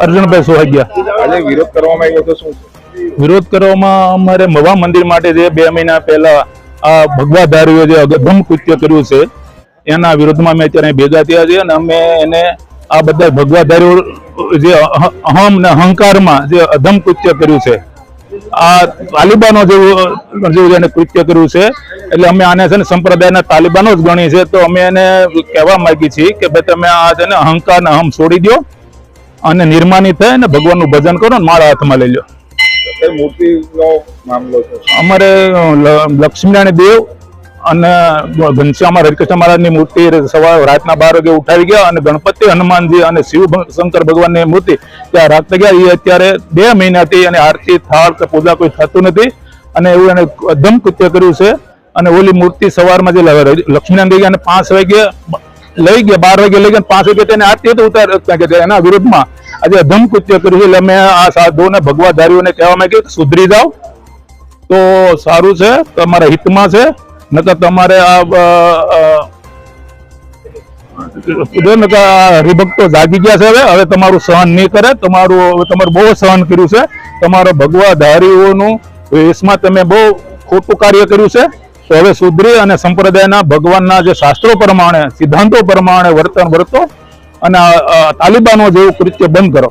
અર્જુનભાઈ સોહાગિયા. વિરોધ કરવામાં આવ્યો તો શું વિરોધ કરવામાં અમારે મવા મંદિર માટે જે બે મહિના પહેલા આ ભગવાધારીઓ જે અગમ કૃત્ય કર્યું છે એના વિરોધમાં અમે અત્યારે ભેગા થયા છીએ અને અમે એને આ બધા ભગવાધારીઓ જે અહમ ને અહંકારમાં જે અધમ કૃત્ય કર્યું છે આ તાલિબાનો જેવું જેવું એને કૃત્ય કર્યું છે એટલે અમે આને છે ને સંપ્રદાયના તાલિબાનો જ ગણીએ છીએ તો અમે એને કહેવા માંગીએ છીએ કે ભાઈ તમે આ છે ને અહંકાર ને અહમ છોડી દો અને નિર્માની થાય ને ભગવાનનું ભજન કરો ને માળા હાથમાં લઈ લો. અમારે લક્ષ્મીનારાયણ દેવ અને ઘનશ્યામ હરિકૃષ્ણ મહારાજની મૂર્તિ સવાર રાતના બાર વાગે ઉઠાવી ગયા અને ગણપતિ હનુમાનજી અને શિવ શંકર ભગવાનની મૂર્તિ ત્યાં રાખતા ગયા. એ અત્યારે બે મહિનાથી અને આરતી થાળ કે પૂજા કોઈ થતું નથી અને એવું એને દમ કૃત્ય કર્યું છે. અને ઓલી મૂર્તિ સવારમાં જે લક્ષ્મીનારાયણ દેવી અને પાંચ વાગે લઈ ગયા, બાર વાગે લઈ ગયા પાંચ વાગે તેને આરતી તો ઉતાર એના વિરુદ્ધમાં આજે અધમ કૃત્ય કર્યું છે. એટલે અમે આ સાધુઓને ભગવાધારીઓને કહેવા માંગીએ કે સુધરી જાઓ. તો સારું છે, તમારા હિતમાં છે. નકર તમારે આ આ હરિભક્તો જાગી ગયા છે હવે. હવે તમારું સહન નહીં કરે. તમારું, હવે તમારું બહુ સહન કર્યું છે. તમારો ભગવાધારીઓનું વેશમાં તમે બહુ ખોટું કાર્ય કર્યું છે. તો હવે સુધરી અને સંપ્રદાયના ભગવાનના જે શાસ્ત્રો પ્રમાણે, સિદ્ધાંતો પ્રમાણે વર્તન વર્તો અને તાલિબાનો જેવું કૃત્ય બંધ કરો.